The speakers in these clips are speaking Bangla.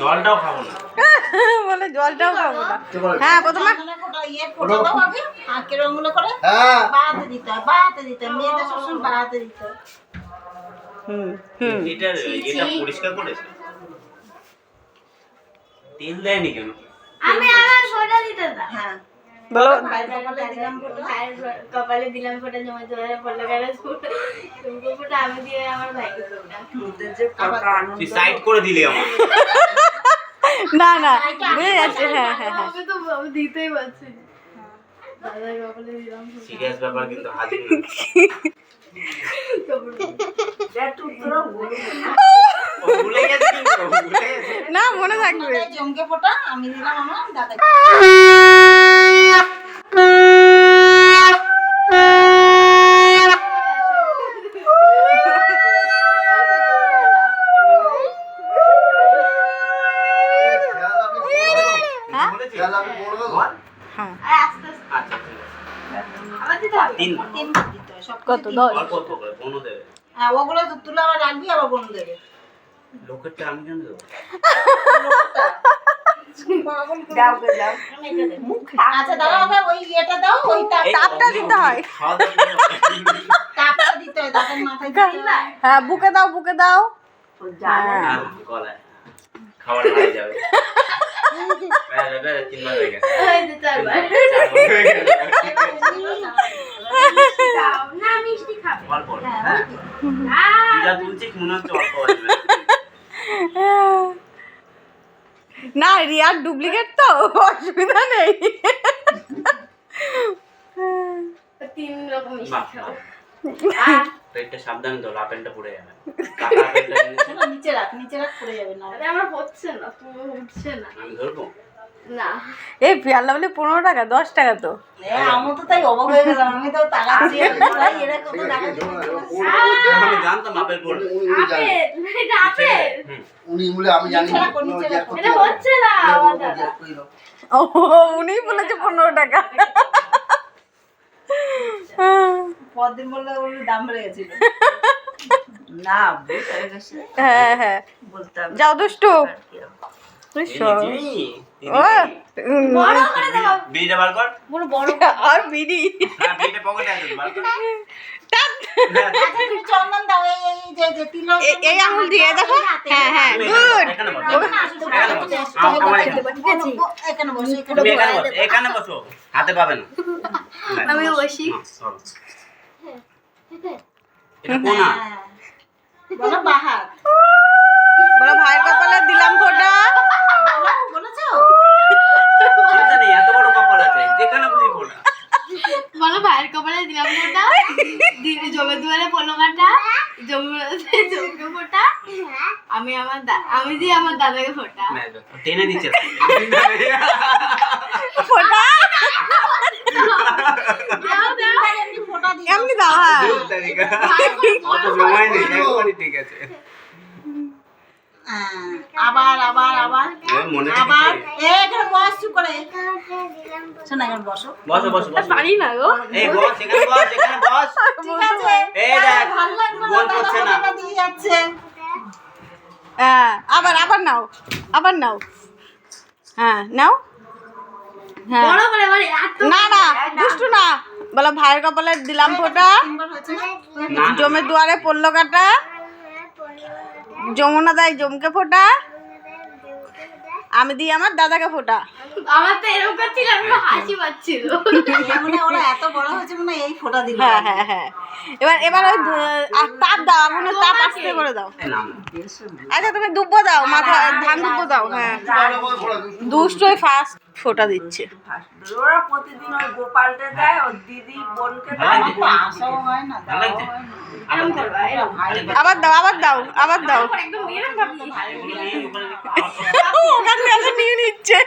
জলটাও খাব না। বলে জলটাও খাব না। হ্যাঁ প্রথমে চন্দনের ফোঁটা, দাও আগে, আর কিরমগুলো করে। বাড়াতে দিতে বাড়াতে মেয়েদের সবসময় বাড়াতে দিতে হুম হুম। এটা এটা পরিষ্কার করেছে। তেল দেয়নি কেন? আমি আমার ফোটা দিতে দাও। হ্যাঁ, বলো। কপালে দিলাম ফোঁটা। জমা জমা পড়ল গেলে ফোটা আমি দিয়ে আমার ভাইকে ফোটা সাইড করে দিলি আমার না না। বুঝে যাচ্ছে হ্যাঁ হ্যাঁ হ্যাঁ আমি তো আমি দিতেই পারছি না। সিরিয়াস ব্যাপার কিন্তু হাজির। মনে থাকবে। জমকে ফোঁটা, আমি দিলাম আমার দাদাকে। হ্যাঁ। আচ্ছা ঠিক আছে। দিতে হয়, সব কত? দশ? অল্প অল্প করে বনো দেবে। হ্যাঁ, ওগুলো তো তুলে আবার রাখবি, আবার দেবে। লোকেরটা আমি কেন দেবো? আচ্ছা, হয়। হয়, হ্যাঁ। বুকে দাও বুকে দাও। হ্যাঁ। খাবার যাবে। হয়ে গেছে। না হ্যাঁ, হ্যাঁ মনে রিয়ার ডুপ্লিকেট তো অসুবিধা নেই তিন রকম পেটটা সাবধানে তো আপেলটা পড়ে যাবে কাকা আপেলটা এনেছে, শোনো, নিচে রাখ, নিচে রাখ, পড়ে যাবে না। আমার হচ্ছে না তুমি উঠছে না আমি ধরবো না। এই পেয়ারলা বলে পনেরো টাকা দশ টাকা তো। আমি তো তাই অবাক হয়ে গেলাম আমি তো তাকাচ্ছি। এরা কত তাকাচ্ছি। আমি জানতাম আপেল পড়বে। উনি বলে আমি জানি। এটা হচ্ছে না। ও উনি বলেছে পনেরো টাকা। পরদিন বললে ওর দাম বেড়ে গেছিল। না হ্যাঁ হ্যাঁ। যাও দুষ্টু। আর বিড়ি। এই আঙুল দিয়ে দেখো। হ্যাঁ হ্যাঁ গুড। এখানে বসো, হাতে পাবে না। আমি বসি। বলো ভাইয়ের কপালে দিলাম ফোটা বলো বলেছ চিন্তা নেই এত বড় কপাল আছে যেখানে খুশি ফোটা বলো ভাইয়ের কপালে দিলাম ফোটা দিদি জমে দুয়ারে পলো কাটা জমে জমকে ফোটা আমি আমার আমি দিয়ে আমার দাদাকে ফোটা। টেনে দিচ্ছে ফোটা দাও দাও এমনি ফোঁটা? দিয়ে এমনি দাও হ্যাঁ। সময় নেই একবারই ঠিক আছে। হ্যাঁ, আবার আবার আবার। আবার। এখানে বস চুপ করে। শোনা এখানে বসো। বসো বসো বসো। পারি না গো। এই বস এখানে বস এখানে বস। ঠিক আছে। এই দেখ ভালো করছে না। দিয়ে যাচ্ছে। হ্যাঁ আবার আবার নাও আবার নাও। হ্যাঁ নাও। হ্যাঁ। না না দুষ্টু না। বলো ভাইয়ের কপালে দিলাম ফোটা। জমে দুয়ারে পড়ল কাটা। যমুনা দেয় জমকে ফোটা। আমি দিই আমার দাদাকে ফোটা আমার তো এরকম করছিল আমি হাসি পাচ্ছিল মানে ওরা এত বড় হয়েছে মানে এই ফোঁটা দিল হ্যাঁ হ্যাঁ হ্যাঁ এবার এবার ওই আর তাপ দাও আগুনের তাপ আসতে করে দাও। আচ্ছা তুমি দুব্বো দাও মাথা ধান দুব্বো দাও হ্যাঁ। দুষ্টই ফার্স্ট ফোটা দিচ্ছে। ওরা প্রতিদিন ওই গোপালটা দেয় ওর দিদি বোনকে দেয়। আসাও হয় না আবার দাও। আবার দাও আবার দাও নিয়ে ওখান থেকে নিয়ে নিচ্ছে।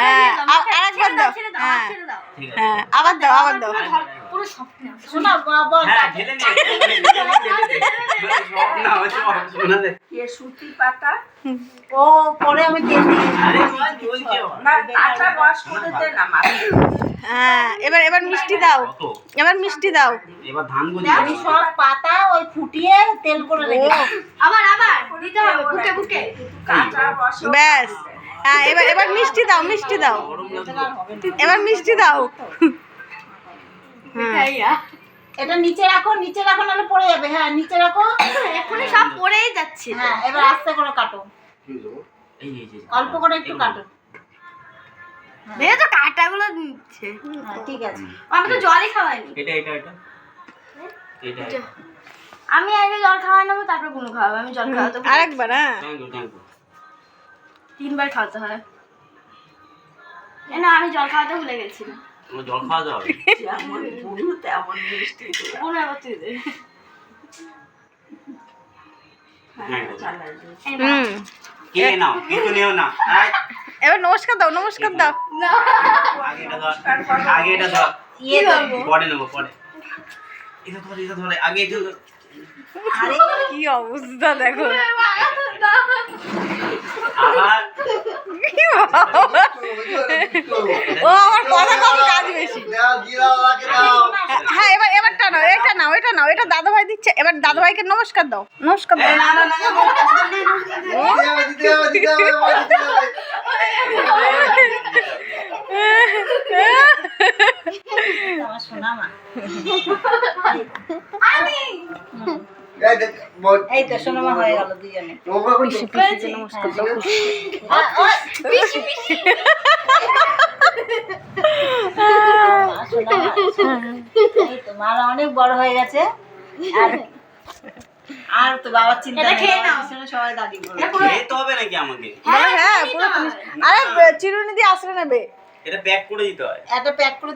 হ্যাঁ, আরেকবার দাও, হ্যাঁ। হ্যাঁ আবার দাও আবার দাও। পুরো স্বপ্নে। শোনা বাবা সুতি পাতা। ও পরে আমি তেল দিয়ে। না করে দে না হ্যাঁ এবার এবার মিষ্টি দাও। এবার মিষ্টি দাও। এবার ধান আমি সব পাতা ওই ফুটিয়ে তেল করে রেখেছি আবার আবার দিতে হবে বুকে বুকে। ব্যাস। হ্যাঁ এবার এবার মিষ্টি দাও মিষ্টি দাও। এবার মিষ্টি দাও। হ্যাঁ এটা নিচে রাখো নিচে রাখো নাহলে পড়ে যাবে। হ্যাঁ নিচে রাখো। এখনই সব পড়েই যাচ্ছে। হ্যাঁ এবার আস্তে করে কাটো। অল্প করে একটু কাটো। দেখে তো কাঁটাগুলো দিচ্ছে। হ্যাঁ ঠিক আছে। আমি তো জলই খাওয়াইনি এটা এটা এটা। এটা আমি আগে জল খাওয়াই নেব তারপরগুলো খাওয়াবো। আমি জল খাওয়াতে আরেকবার হ্যাঁ। তিনবার খাওয়াতে হয়। না আমি জল খাওয়াতে ভুলে গেছি। জল খাওয়াতে হবে যেমন বুড়ো তেমন মিষ্টি দেবে। কোনো এবার তুই দে। থ্যাংক ইউ চালাই দে। এই না। হুম। কে নাও? কিন্তু নিও না। এবার নমস্কার দাও নমস্কার দাও। আগে এটা ধর। আগে এটা ধর। দেবো পরে নেব পরে। এটা ধর এটা ধরে। আগে এটা কি অবস্থা দেখো। আবার? ও আমার কথা কম কাজ বেশি হ্যাঁ এবার এবার নাও এটা নাও এটা নাও দাদা ভাই দিচ্ছে এবার দাদা ভাইকে নমস্কার দাও নমস্কার দাও আমার সোনা মা এই তো সোনামা হয়ে গেল দুজনে নমস্কার দাও মারা অনেক বড় হয়ে গেছে আর আর তো বাবার চিন্তা এটা খেয়ে নাও। সবাই দাদি করবে খেতে হবে নাকি আমাকে? হ্যাঁ হ্যাঁ পুরো আরে চিরুনি দিয়ে আশ্রয় নেবে। এটা প্যাক করে দিতে হয়। এটা প্যাক করে